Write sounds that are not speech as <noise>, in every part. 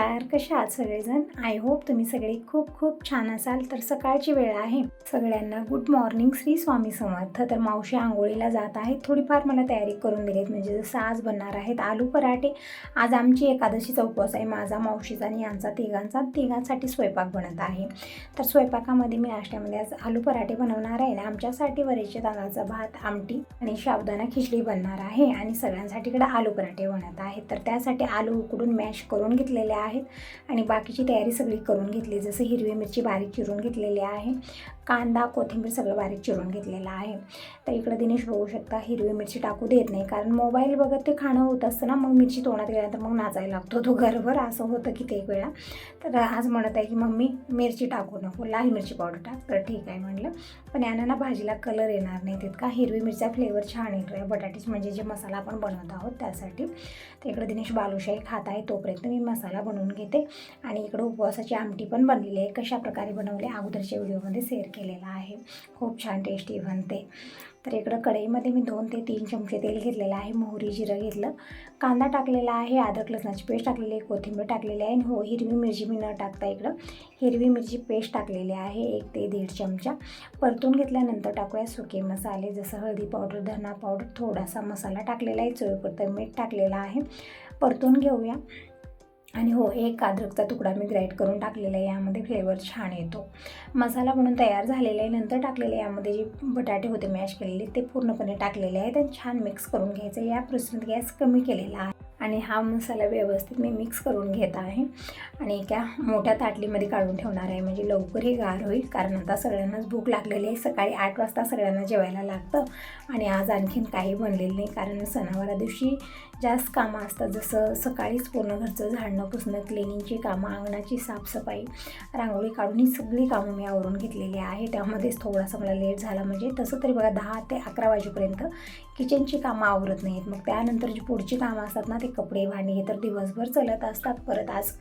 नमस्कार कशा आहात सगळेजण? आय होप तुम्ही सगळे खूप खूप छान असाल तर सकाळची वेळ आहे. सगळ्यांना गुड मॉर्निंग श्री स्वामी समर्थ. तर मावशी आंघोळीला जात आहेत. थोडीफार मला तयारी करून दिलीत. म्हणजे जसं आज बनणार आहेत आलू पराठे. आज आमची एकादशीचा उपवास आहे. माझा मावशीचा आणि यांचा तिघांचा. तिघांसाठी स्वयंपाक बनत आहे. तर स्वयंपाकामध्ये मी नाश्त्यामध्ये आज आलू पराठे बनवणार आहे. ना आमच्यासाठी वरेचे तांदळाचा भात आमटी आणि साबुदाणा खिचडी बनणार आहे. आणि सगळ्यांसाठी इकडे आलू पराठे बनत आहेत. तर त्यासाठी आलू उकडून मॅश करून घेतलेले आहे आहेत. आणि बाकीची तयारी सगळी करून घेतली. जसं हिरवी मिरची बारीक चिरून घेतलेली आहे. कांदा कोथिंबीर सगळं बारीक चिरून घेतलेलं आहे. तर इकडं दिनेश बघू शकता हिरवी मिरची टाकू देत नाही कारण मोबाईल बघत ते खाणं होत असतं ना मग मिरची तोंडात गेल्यानंतर मग नाचायला लागतो तो घरभर. असं होतं की ते एक वेळा. तर आज म्हणत आहे की मम्मी मिरची टाकू नको लाल मिरची पावडर टाक. तर ठीक आहे म्हणलं. पण यानं ना भाजीला कलर येणार नाही तितका. हिरवी मिरचा फ्लेवर छान येतो आहे बटाट्याची म्हणजे जे मसाला आपण बनवत आहोत त्यासाठी. तर इकडं दिनेश बालुशाही खात आहे तोपर्यंत मी मसाला बनवून घेते. आणि इकडं उपवासाची आमटी पण बनलेली आहे. कशा प्रकारे बनवली अगोदरच्या व्हिडिओमध्ये शेअर केलेला आहे. खूप छान टेस्टी बनते. तर इकडं कढईमध्ये मी दोन ते तीन चमचे तेल घेतलेलं आहे. मोहरी जिरं घेतलं. कांदा टाकलेला आहे. अद्रक लसणाची पेस्ट टाकलेली आहे. कोथिंबीर टाकलेली आहे. आणि हो हिरवी मिरची मी न टाकता इकडं हिरवी मिरची पेस्ट टाकलेली आहे. एक ते दीड चमचा. परतून घेतल्यानंतर टाकूया सुके मसाले. जसं हळदी पावडर धना पावडर थोडासा मसाला टाकलेला आहे. चवीपुरतं मीठ टाकलेलं आहे. परतून घेऊया. आणि हो एक अद्रकचा तुकडा मी ग्राईट करून टाकलेला आहे. यामध्ये फ्लेवर छान येतो. मसाला म्हणून तयार झालेला आहे. नंतर टाकलेले यामध्ये जे बटाटे होते मॅश केलेले ते पूर्णपणे टाकलेले आहेत आणि छान मिक्स करून घ्यायचं. या प्रोसेसमध्ये गॅस कमी केलेला आहे. आणि हा मसाला व्यवस्थित मी मिक्स करून घेत आहे. आणि एका मोठ्या ताटलीमध्ये काढून ठेवणार आहे. म्हणजे लवकर हे गार होईल. कारण आता सगळ्यांनाच भूक लागलेली आहे. सकाळी आठ वाजता सगळ्यांना जेवायला लागतं. आणि आज आणखीन काही बनलेलं नाही. कारण सणावारा दिवशी जास्त कामं असतात. जसं सकाळीच पूर्ण घरचं झाडणं पुसणं क्लिनिंगची कामं अंगणाची साफसफाई रांगोळी काढून ही सगळी कामं मी आवरून घेतलेली आहे. त्यामध्येच थोडासा मला लेट झाला म्हणजे तसं तरी बघा दहा ते अकरा वाजेपर्यंत किचनची कामं आवरत नाहीत. मग त्यानंतर जी पुढची कामं असतात ना ते कपडे भांडी हे तर दिवसभर चलत असतात. परत आज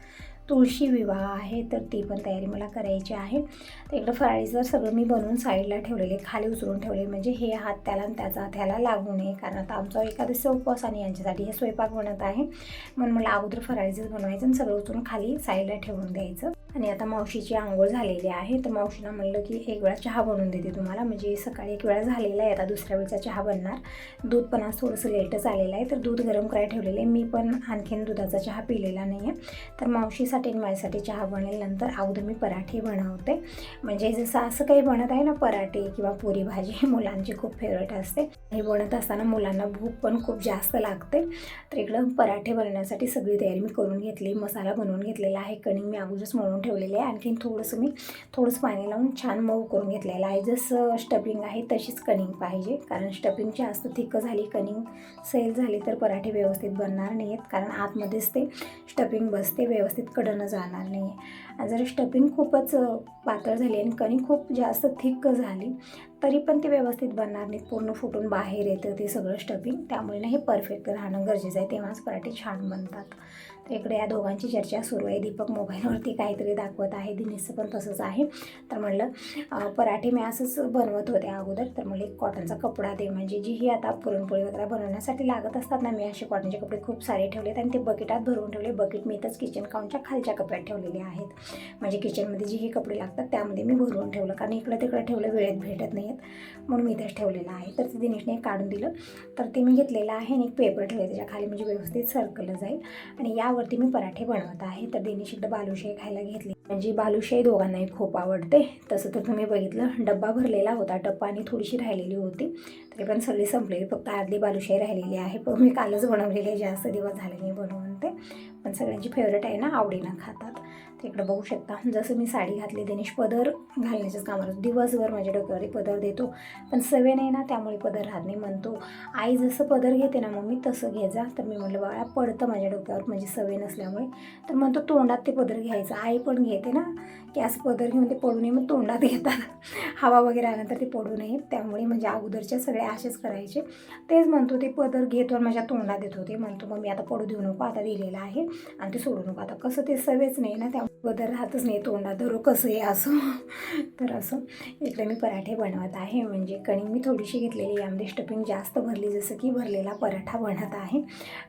तुळशी विवाह आहे तर ती पण तयारी मला करायची आहे. तर इकडं फराळीचं सगळं मी बनवून साईडला ठेवलेले खाली उचलून ठेवले म्हणजे हे हात त्याला आणि त्याचा हात ह्याला लागू नये कारण आता आमचा एखादं उपवास आणि यांच्यासाठी हे स्वयंपाक बनत आहे. म्हणून मला अगोदर फराळीचंच बनवायचं आणि सगळं उचलून खाली साईडला ठेवून द्यायचं. आणि आता मावशीची आंघोळ झालेली आहे तर मावशीला म्हणलं की एक वेळा चहा बनवून देते तुम्हाला. म्हणजे सकाळी एक वेळा झालेला आहे आता दुसऱ्या वेळचा चहा बनणार. दूध पण आज थोडंसं लेटच आलेलं आहे तर दूध गरम करायला ठेवलेलं आहे. मी पण आणखीन दुधाचा चहा पिलेला नाही आहे तर मावशीसाठी आणि माझ्यासाठी चहा बनेल नंतर अगोदर मी पराठे बनवते. म्हणजे जसं असं काही बनत आहे ना पराठे किंवा पुरी भाजी मुलांची खूप फेवरेट असते. हे बनत असताना मुलांना भूक पण खूप जास्त लागते. तर इकडं पराठे बनवण्यासाठी सगळी तयारी मी करून घेतली मसाला बनवून घेतलेला आहे कणिक मी अगोदरच मळून ठेवलेले आहे. आणखीन थोडंसं मी थोडंसं पाणी लावून छान मऊ करून घेतलेलं आहे. जसं स्टफिंग आहे तशीच कणिक पाहिजे. कारण स्टफिंग जास्त थिक्क झाली कणिक सेल झाली तर पराठे व्यवस्थित बनणार नाही आहेत कारण आतमध्येच ते स्टफिंग बसते व्यवस्थित कडनं जाणार नाही जर स्टफिंग खूपच पातळ झाली आणि कणी खूप जास्त थिक्क झाली तरी पण ते व्यवस्थित बनणार नाही पूर्ण फुटून बाहेर येतं ते सगळं स्टफिंग त्यामुळे ना हे परफेक्ट राहणं गरजेचं आहे. तेव्हाच पराठे छान बनतात. इकडे या दोघांची चर्चा सुरू आहे. दीपक मोबाईलवरती काहीतरी दाखवत आहे. दिनेशचं पण तसंच आहे. तर म्हणलं पराठे मी असंच बनवत होते अगोदर. तर म्हणलं एक कॉटनचा कपडा दे. म्हणजे जी ही आता पुरणपोळी वगैरे बनवण्यासाठी लागत असतात ना मी असे कॉटनचे कपडे खूप सारे ठेवलेत आणि ते बकेटात भरून ठेवले. बकेट मी इथंच किचन काउंटच्या खालच्या कपड्यात ठेवलेले आहेत. म्हणजे किचनमध्ये जे हे कपडे लागतात त्यामध्ये मी भरून ठेवलं. कारण इकडं तिकडं ठेवलं वेळेत भेटत नाही आहेत म्हणून मी इथेच ठेवलेलं आहे. तर ते दिनेशने काढून दिलं. तर ते मी घेतलेलं आहे आणि एक पेपर ठेवले त्याच्याखाली म्हणजे व्यवस्थित सरकलं जाईल. आणि या यावरती मी पराठे बनवत आहे. तर दिनेश इकडं बालुशाही खायला घेतली. म्हणजे बालुशाही दोघांनाही खूप आवडते. तसं तर तुम्ही बघितलं डब्बा भरलेला होता. डब्बा आणि थोडीशी राहिलेली होती. तरी पण सगळी संपलेली. फक्त आदली बालुशाही राहिलेली आहे. पण मी कालच बनवलेली आहे. जास्त दिवस झाले मी बनवून ते. पण सगळ्यांची फेवरेट आहे ना आवडीनं खातात. तर इकडं बघू शकता जसं मी साडी घातली दिनेश पदर घालण्याच्याच कामावर दिवसभर माझ्या डोक्यावरती पदर देतो. पण सवय नाही ना त्यामुळे पदर राहत नाही म्हणतो. आई जसं पदर घेते ना मम्मी तसं घे जा. तर मी म्हटलं बाळा पडतं माझ्या डोक्यावर म्हणजे सवय नसल्यामुळे. तर म्हणतो तोंडात ते पदर घ्यायचं. आई पण घेते ना की असं पदर घेऊन ते पडू नये मग तोंडात घेतात. हवा वगैरे आल्यानंतर ते पडू नये. त्यामुळे म्हणजे अगोदरच्या सगळे असेच करायचे. तेच म्हणतो ते पदर घेतो आणि माझ्या तोंडात देत होते. म्हणतो मग मी आता पडू देऊ नको आता दिलेलं आहे. आणि ते सोडू नको. आता कसं ते सवयच नाही ना त्या बदल राहतच नाही तोंडात. धरो कसं आहे असं. तर असं. इकडे मी पराठे बनवत आहे. म्हणजे कणिक मी थोडीशी घेतलेली यामध्ये स्टफिंग जास्त भरली जसं की भरलेला पराठा बनत आहे.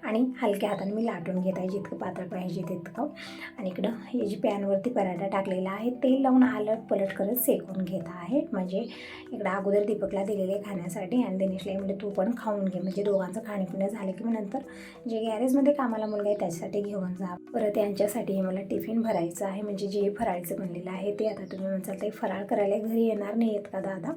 आणि हलक्या हाताने मी लाटून घेत आहे. जितकं पातळ पाहिजे तितकं. आणि इकडं हे जी पॅनवरती पराठा टाकलेला आहे तेल लावून आलट पलट करत सेकून घेत आहे. म्हणजे इकडं अगोदर दीपकला दिलेले खाण्यासाठी आणि दिनेशला म्हणजे तू पण खाऊन घे. म्हणजे दोघांचं खाणेपिणं झालं की मग नंतर जे गॅरेजमध्ये कामाला मुलगा आहे त्याच्यासाठी घेऊन जा. परत यांच्यासाठी मला टिफिन भरायचं आहे. म्हणजे जे फराळीचं बनलेलं आहे ते आता तुम्ही म्हणसाल ते फराळ करायला घरी येणार नाही आहेत का दादा?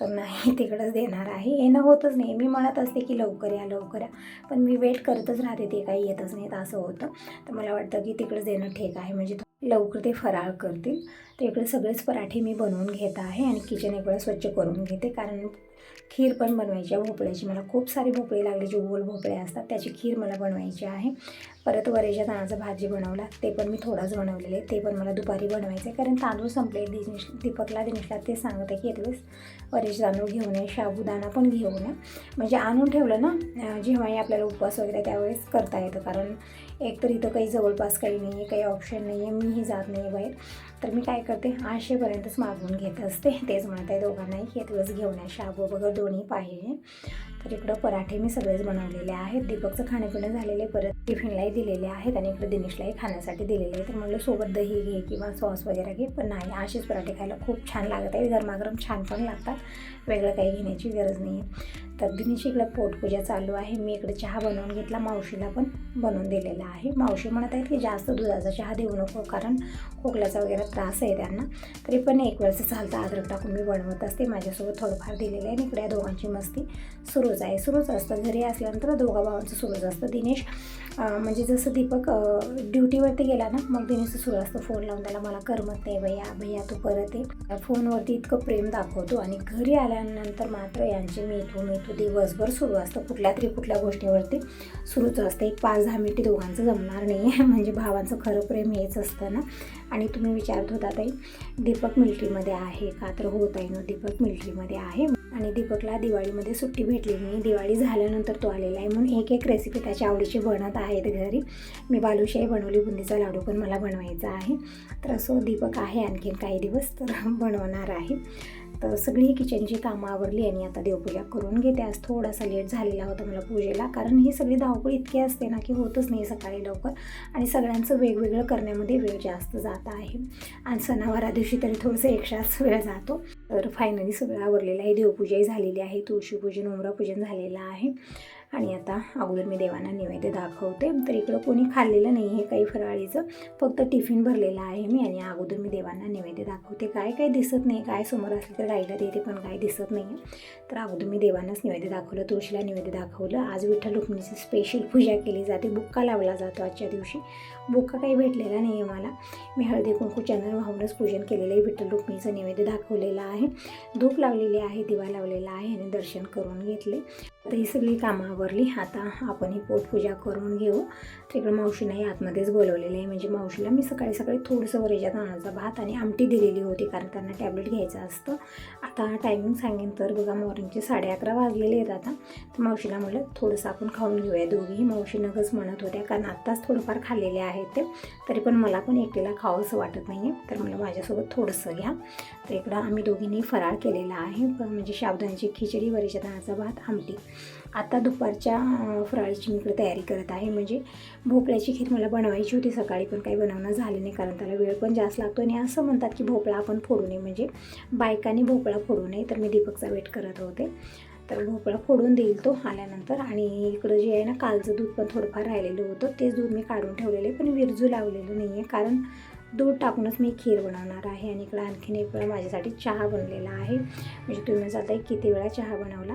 तर नाही तिकडंच देणार आहे. येणं होतच नाही. मी म्हणत असते की लवकर या लवकर या. पण मी वेट करतच राहते ते काही येतच नाहीत असं होतं. तर मला वाटतं की तिकडंच देणं ठीक आहे. म्हणजे लवकर ते फराळ करतील. तर इकडे सगळेच पराठे मी बनवून घेत आहे आणि किचन एक वेळा स्वच्छ करून घेते. कारण खीर पण बनवायची आहे. भोपळ्याची मला खूप सारे भोपळे लागले. जे गोल भोपळे असतात त्याची खीर मला बनवायची आहे. परत वरेच्या तांदळाचा भाजी बनवला. ते पण मी थोडाच बनवलेले ते पण मला दुपारी बनवायचं आहे कारण तांदूळ संपले. दिनेश दीपकला दिनेशला ते सांगत आहे की यावेळेस वरेचे तांदूळ घेऊन ये. शाबुदाना पण घेऊ नये म्हणजे आणून ठेवलं ना जेव्हाही आपल्याला उपवास वगैरे त्यावेळेस करता येतं. कारण एक तर इथं काही जवळपास काही नाही आहे काही ऑप्शन नाही आहे मीही जात नाही बाहेर. तर मी काय करते आठशेपर्यंतच मागवून घेत असते. तेच म्हणत आहे दोघांनाही की घेऊन या. शाबू वगैरे दोन्ही पाहिजे. तर इकडं पराठे मी सगळेच बनवलेले आहेत. दीपकचं खाणेपिणं झालेले परत टिफिनलाही दिलेले आहेत आणि इकडे दिनेशलाही खाण्यासाठी दिलेले आहे तर म्हणलं सोबत दही घे किंवा सॉस वगैरे घे पण नाही असेच पराठे खायला खूप छान लागत आहेत गरमागरम छान पण लागतात. वेगळं काही घेण्याची गरज नाही आहे तर दिनेश इकडं पोटपूजा चालू आहे. मी इकडे चहा बनवून घेतला. मावशीला पण बनवून दिलेला आहे. मावशी म्हणत आहेत की जास्त दुधाचा चहा देऊ नको कारण खोकल्याचा वगैरे त्रास आहे त्यांना. तरी पण एक वेळचं चालतं. अद्रक टाकून मी बनवत असते. माझ्यासोबत थोडंफार दिलेलं आहे. आणि इकडे या दोघांची मस्ती सुरूच आहे. सुरूच असतं. घरी असल्यानंतर दोघा भावांचं सुरूच असतं. दिनेश म्हणजे जसं दीपक ड्युटीवरती गेला ना मग दिनेशचं सुरू असतं. फोन लावून त्याला मला करमत नाही. भैया भैया तू परत ये. फोनवरती इतकं प्रेम दाखवतो. आणि घरी आल्यानंतर मात्र यांचे मेथू मेथू दिवसभर सुरू असतं. कुठल्या तरी कुठल्या गोष्टीवरती सुरूच असतं. एक पाच दहा मिनिटे दोघांचं जमणार नाही आहे <laughs> म्हणजे भावांचं खरं प्रेम हेच असतं ना. आणि तुम्ही विचारत होता ताई दीपक मिल्ट्रीमध्ये आहे का? तर हो ताई नो दीपक मिल्ट्रीमध्ये आहे. आणि दीपकला दिवाळीमध्ये सुट्टी भेटली नाही. दिवाळी झाल्यानंतर तो आलेला आहे. म्हणून एक एक रेसिपी त्याच्या आवडीची बनत आहेत घरी. मी बालुशाही बनवली बुंदीचा लाडू पण मला बनवायचा आहे. तर असं दीपक आहे आणखीन काही दिवस तर <laughs> बनवणार आहे. तर सगळी किचनची कामं आवरली आणि आता देवपूजा करून घेते. आज थोडासा लेट झालेला होता मला पूजेला कारण ही सगळी धावपळ इतकी असते ना की होतच नाही सकाळी लवकर आणि सगळ्यांचं वेगवेगळं करण्यामध्ये वेळ जास्त जात आहे. आणि सणावारा दिवशी तरी थोडंसं एक्स्ट्राच वेळ जातो. तर फायनली सगळं आवरलेलं आहे देवपूजाही झालेली आहे तुळशीपूजन उमरापूजन झालेलं आहे. आणि आता अगोदर मी देवांना नैवेद्य दाखवते. तर इकडं कोणी खाल्लेलं नाही आहे काही फराळीचं. फक्त टिफिन भरलेलं आहे मी आणि अगोदर मी देवांना नैवेद्य दाखवते. काय काय दिसत नाही काय समोर असलं तर गाईला देते पण काय दिसत नाही आहे तर अगोदर मी देवांनाच नैवेद्य दाखवलं तुळशीला नैवेद्य दाखवलं. आज विठ्ठल रुक्मिणीची स्पेशल पूजा केली जाते. बुक्का लावला जातो आजच्या दिवशी. बुक्का काही भेटलेला नाही आहे मला. मी हळदी कुंकू चंदन वाहूनच पूजन केलेलं आहे. विठ्ठल रुक्मिणीचं नैवेद्य दाखवलेलं आहे. धूप लावलेली आहे दिवा लावलेला आहे आणि दर्शन करून घेतले. तर ही सगळी कामं आवरली आता आपण ही पोटपूजा करून घेऊ. तिकडं मावशीनंही आतमध्येच बोलवलेलं आहे. म्हणजे मावशीला मी सकाळी सकाळी थोडंसं वरेच्या तांदळाचा भात आणि आमटी दिलेली होती कारण त्यांना टॅबलेट घ्यायचं असतं. आता टायमिंग सांगेन तर बघा मॉर्निंगचे साडे अकरा वाजलेले आहेत आता. तर मावशीला म्हटलं थोडंसं आपण खाऊन घेऊया दोघीही. मावशी नगच म्हणत होत्या कारण आत्ताच थोडंफार खाल्लेले आहेत ते. तरी पण मला पण एकटीला खावं असं वाटत नाही आहे तर मला माझ्यासोबत थोडंसं घ्या. तर इकडं आम्ही दोघींनी फराळ केलेला आहे. म्हणजे शाबदांची खिचडी वरेच्या तांदळाचा भात आमटी. आता दुपारच्या अं, फराळीची मी इकडे तयारी करत आहे. म्हणजे भोपळ्याची खीर मला बनवायची होती सकाळी पण काही बनवणं झालं नाही कारण त्याला वेळ पण जास्त लागतो. आणि असं म्हणतात की भोपळा आपण फोडू नये. म्हणजे बायकांनी भोपळा फोडू नये तर मी दीपकचा वेट करत होते. तर भोपळा फोडून देईल तो आल्यानंतर. आणि इकडं जे आहे ना कालचं दूध पण थोडंफार राहिलेलं होतं. तेच दूध मी काढून ठेवलेले पण विरजू लावलेलं नाही आहे. कारण दूध टाकूनच मी खीर बनवणार आहे. आणि इकडं आणखीन एक वेळा माझ्यासाठी चहा बनलेला आहे. म्हणजे तुम्ही जाता किती वेळा चहा बनवला?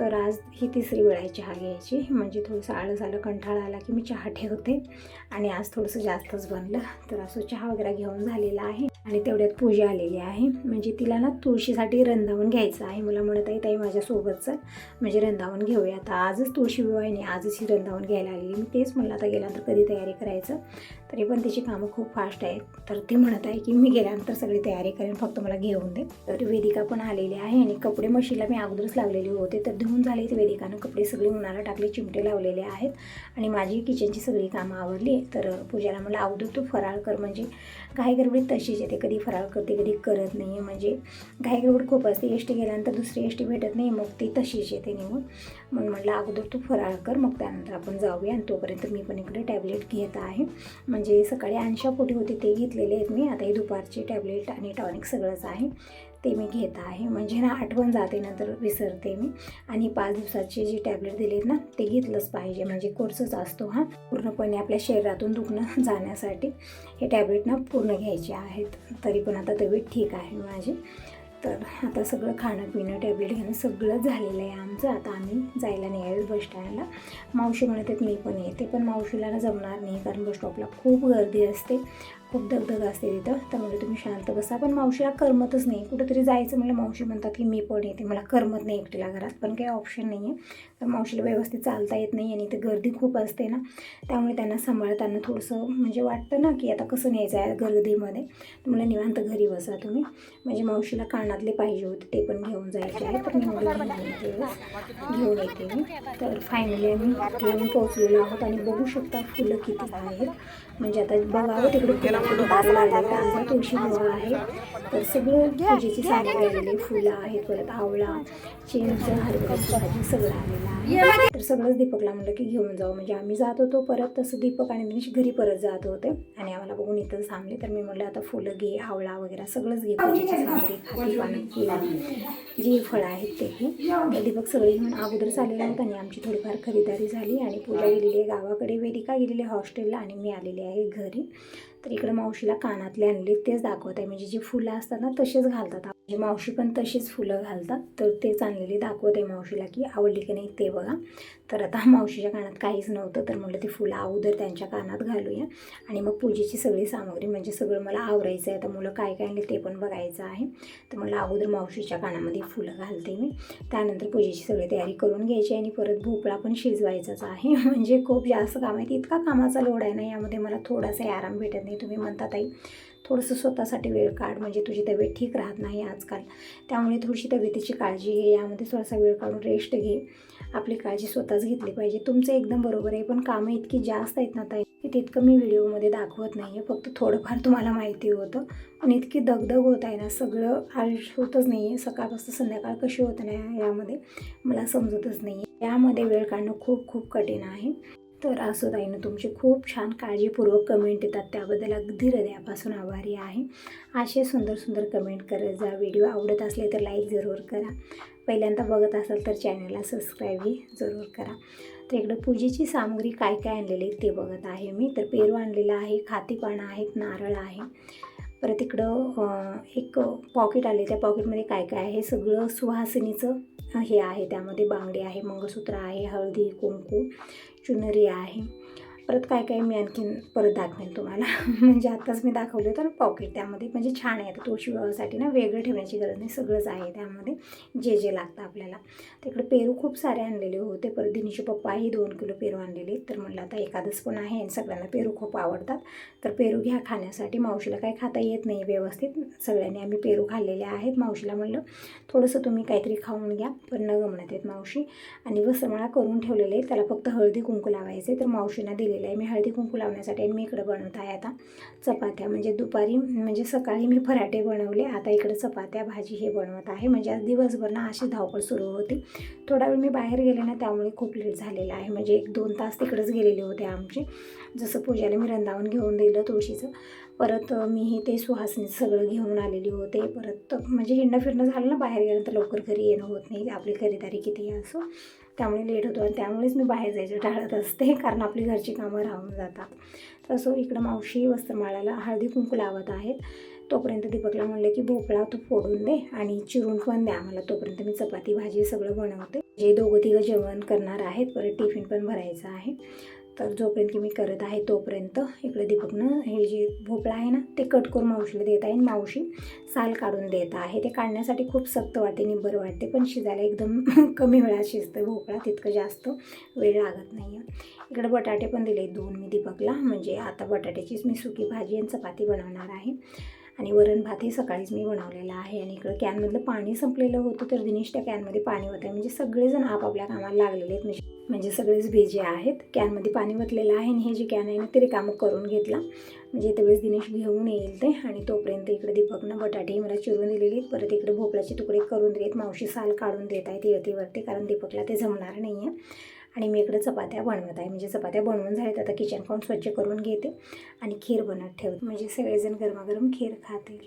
तर आज ही तिसरी वेळ आहे चहा घ्यायची. म्हणजे थोडंसं आळस आलं कंठाळा आला की मी चहा ठेवते. आणि आज थोडंसं जास्तच बनलं. तर असं चहा वगैरे घेऊन झालेला आहे. आणि तेवढ्यात पूजा आलेली आहे. म्हणजे तिला ना तुळशीसाठी रंधावून घ्यायचं आहे. मला म्हणत आहे ताई माझ्यासोबतचं म्हणजे रंधावून घेऊया. आता आजच तुळशी विवाह आजच ही रंधावून घ्यायला आलेली मी तेच म्हणलं आता गेल्यानंतर कधी तयारी करायचं? तरी पण तिची कामं खूप फास्ट आहेत. तर ती म्हणत आहे की मी गेल्यानंतर सगळी तयारी करेन. फक्त मला घेऊन दे. तर वेदिका पण आलेली आहे आणि कपडे मशीनला मी अगोदरच लावलेले होते. तर धुवून झाले वेदिकानं कपडे सगळे उन्हाला टाकले चिमटे लावलेले आहेत. आणि माझी किचनची सगळी कामं आवडली तर पूजाला मला अगोदर तू फराळ कर. म्हणजे घाई गडबडीत तशीच येते. कधी फराळ करते कधी करत नाही. आहे म्हणजे घाई गडबड खूप असते. एस टी गेल्यानंतर दुसरी एस टी भेटत नाही. मग ती तशीच येते निघून. म्हणून म्हटलं अगोदर तू फराळ कर. मग त्यानंतर आपण जाऊया. आणि तोपर्यंत मी पण इकडे टॅबलेट घेत आहे. म्हणजे सकाळी आणशा पोटी होते ते घेतलेले आहेत मी. आता हे दुपारचे टॅबलेट आणि टॉनिक सगळंच आहे. ते मी घेत आहे. म्हणजे ना आठवण जाते नंतर विसरते मी. आणि पाच दिवसाचे जे टॅबलेट दिलेत ना ते घेतलंच पाहिजे. म्हणजे कोर्सच असतो हा. पूर्णपणे आपल्या शरीरातून दुखणं <laughs> जाण्यासाठी हे टॅबलेट ना पूर्ण घ्यायचे आहेत. तरी पण आता तब्येत ठीक आहे माझी. तर आता सगळं खाणं पिणं टॅबलेट घेणं सगळं झालेलं आहे आमचं. आता आम्ही जायला नाही बस स्टँडला. मावशी म्हणत आहेत मी पण येते. पण मावशीला ना जमणार नाही कारण बस स्टॉपला खूप गर्दी असते. खूप दगदग असते तिथं. तर म्हणजे तुम्ही शांत बसा. पण मावशीला करमतच नाही. कुठेतरी जायचं मला मावशी म्हणतात की मी पण येते. मला करमत नाही एकटीला घरात. पण काही ऑप्शन नाही आहे तर मावशीला व्यवस्थित चालता येत नाही आणि इथं गर्दी खूप असते ना. त्यामुळे त्यांना सांभाळताना थोडंसं म्हणजे वाटतं ना की आता कसं न्यायचं आहे गर्दीमध्ये. तर मला निवांत घरी बसा तुम्ही. म्हणजे मावशीला कानातले पाहिजे होते ते पण घेऊन जायचे आहे तर मी घेऊन येते घेऊन येते मी. तर फायनली आम्ही घेऊन पोहोचलेलो आहोत. आणि बघू शकता फुलं किती आहेत. म्हणजे आता बघावं तिकडे आमचा तुळशी विवाह आहे. तर सगळं पूजेची सामग्री आलेली फुलं आहेत परत आवळा चिंच हरभऱ्याची भाजी सगळं आलेलं आहे. तर सगळंच दीपकला म्हणलं की घेऊन जाऊ. म्हणजे आम्ही जात होतो परत तसं दीपक आणि दिनेश घरी परत जात होते. आणि आम्हाला बघून इथं थांबले. तर मी म्हटलं आता फुलं घे आवळा वगैरे सगळंच घे. पूजेची सामग्री खाती पाणी केळी. जी फळं आहेत ते दीपक सगळे घेऊन अगोदरच आलेले आहेत आणि आमची थोडीफार खरीदारी झाली. आणि पूजा गेलेली आहे गावाकडे वेदिका गेलेली हॉस्टेलला. आणि मी आलेली आहे घरी. तर इकडे मावशीला कानातले आणले तेच दाखवत आहे म्हणजे जी फुलं असतात ना तसेच घालतात. म्हणजे मावशी पण तशीच फुलं घालतात. तर तेच आणलेली दाखवत आहे मावशीला की आवडली की नाही ते बघा. तर आता मावशीच्या कानात काहीच नव्हतं तर म्हटलं ती फुलं अगोदर त्यांच्या कानात घालूया. आणि मग पूजेची सगळी सामग्री म्हणजे सगळं मला आवरायचं आहे आता मुलं काय काय आणले ते पण बघायचं आहे. तर मला अगोदर मावशीच्या कानामध्ये फुलं घालते मी. त्यानंतर पूजेची सगळी तयारी करून घ्यायची आणि परत भोपळा पण शिजवायचाच आहे. <laughs> म्हणजे खूप जास्त काम आहे. इतका कामाचा लोड आहे ना यामध्ये मला थोडासाही आराम भेटत नाही. तुम्ही म्हणता ताई थोडंसं स्वतःसाठी वेळ काढ. म्हणजे तुझी तब्येत ठीक राहत नाही आजकाल. त्यामुळे थोडीशी तब्येतीची काळजी घे. यामध्ये थोडासा वेळ काढून रेस्ट घे. आपली काळजी स्वतःच घेतली पाहिजे. तुमचं एकदम बरोबर आहे पण कामं इतकी जास्त आहेत ना ताई की तितकं मी व्हिडिओमध्ये दाखवत नाही आहे फक्त थोडंफार तुम्हाला माहिती होतं. पण इतकी दगदग होत आहे ना सगळं आयुष्य होतच नाही आहे सकाळपासून संध्याकाळ कशी होत नाही यामध्ये मला समजतच नाही आहे यामध्ये वेळ काढणं खूप खूप कठीण आहे. तर असं ताईनं तुमची खूप छान काळजीपूर्वक कमेंट येतात. त्याबद्दल अगदी हृदयापासून आभारी आहे. असे सुंदर सुंदर कमेंट करत जा. व्हिडिओ आवडत असले तर लाईक जरूर करा. पहिल्यांदा बघत असाल तर चॅनलला सबस्क्राईबही जरूर करा. तर इकडं पूजेची सामग्री काय काय आणलेली ते बघत आहे मी. तर पेरू आणलेला आहे खातीपानं आहेत नारळ आहे. परत इकडं एक पॉकेट आले त्या पॉकेटमध्ये काय काय आहे? सगळं सुहासिनीचं हे आहे. त्यामध्ये बांगडे आहे मंगळसूत्र आहे हळदी कुंकू चुनरी आहे. परत काय काय मी आणखीन परत दाखवेन तुम्हाला. <laughs> म्हणजे आत्ताच मी दाखवलं होतं ना पॉकेट त्यामध्ये म्हणजे छान आहे. तुळशी विवाहासाठी ना वेगळं ठेवण्याची गरज नाही. सगळंच आहे त्यामध्ये. जे जे लागतं आपल्याला. तिकडे पेरू खूप सारे आणलेले होते. परत दिनीचे पप्पाही दोन किलो पेरू आणलेले. तर म्हटलं आता एखादंच पण आहे आणि सगळ्यांना पेरू खूप आवडतात. तर पेरू घ्या खाण्यासाठी. मावशीला काही खाता येत नाही व्यवस्थित. सगळ्यांनी आम्ही पेरू खाल्लेले आहेत. मावशीला म्हणलं थोडंसं तुम्ही काहीतरी खाऊन घ्या. पण न गमण्यात येत मावशी. आणि वसमळा करून ठेवलेले आहे त्याला फक्त हळदी कुंकू लावायचे. तर मावशींना दिलेलं आहे. मी हळदी कुंकू लावण्यासाठी आणि मी इकडं बनवत आहे आता चपात्या. म्हणजे दुपारी म्हणजे सकाळी मी पराठे बनवले. आता इकडं चपात्या भाजी हे बनवत आहे. म्हणजे आज दिवसभर ना अशी धावपळ सुरू होती. थोडा वेळ मी बाहेर गेले ना त्यामुळे खूप लेट झालेला आहे. म्हणजे एक दोन तास तिकडंच गेलेले होते आमचे. जसं पूजाला मी रंधावून घेऊन दिलं तुळशीचं. परत मी ते सुहासनी सगळं घेऊन आलेली होते. परत म्हणजे हिंडणं फिरणं झालं ना बाहेर गेलं तर लवकर घरी येणं होत नाही. आपली खरेदारी कितीही असो. त्यामुळे लेट होतो आणि त्यामुळेच मी बाहेर जायचं टाळत असते कारण आपली घरची कामं राहून जातात. तर इकडं मावशी वस्त्रमाळाला हळदी कुंकू लावत आहेत. तोपर्यंत दीपकला म्हणलं की भोपळा तू फोडून दे आणि चिरून पण द्या मला तोपर्यंत मी चपाती भाजी सगळं बनवते. जे दोघं तिघं जेवण करणार आहेत परत टिफिन पण भरायचं आहे. तर जोपर्यंत मी करत आहे तोपर्यंत इकडे दीपकनं हे जे भोपळा आहे ना ते कट करून मावशीला देत आहे आणि मावशी साल काढून देत आहे. ते काढण्यासाठी खूप सक्त वाटते निब्बर वाटते पण शिजायला एकदम <laughs> कमी वेळात शिजतं भोपळा तितकं जास्त वेळ लागत नाही. आहे इकडे बटाटे पण दिले दोन मी दीपकला म्हणजे आता बटाट्याचीच मी सुकी भाजी आणि चपाती बनवणार आहे. आणि वरण भात हे सकाळीच मी बनवलेला आहे आणि इकडं कॅनमधलं पाणी संपलेलं होतं तर दिनेश त्या कॅनमध्ये पाणी होतं आहे. म्हणजे सगळेजण आपापल्या कामाला लागलेले आहेत. म्हणजे म्हणजे सगळेच भेजे आहेत. कॅनमध्ये पाणी वतलेलं आहे आणि हे जे कॅन आहे ना ते रिकामं करून घेतला. म्हणजे तेवढेच दिनेश घेऊन येईल ते आणि तोपर्यंत इकडे दीपकनं बटाटे मला चिरून दिलेली परत इकडे भोपळ्याचे तुकडे करून दिलेत मावशी साल काढून देत आहेत येळतीवरती कारण दीपकला ते जमणार नाही आहे. आणि मी इकडे चपात्या बनवत आहे. म्हणजे चपात्या बनवून झाल्यात. आता किचन काउंट स्वच्छ करून घेते आणि खीर बनत ठेवते. म्हणजे सगळेजण गरमागरम खीर खातील.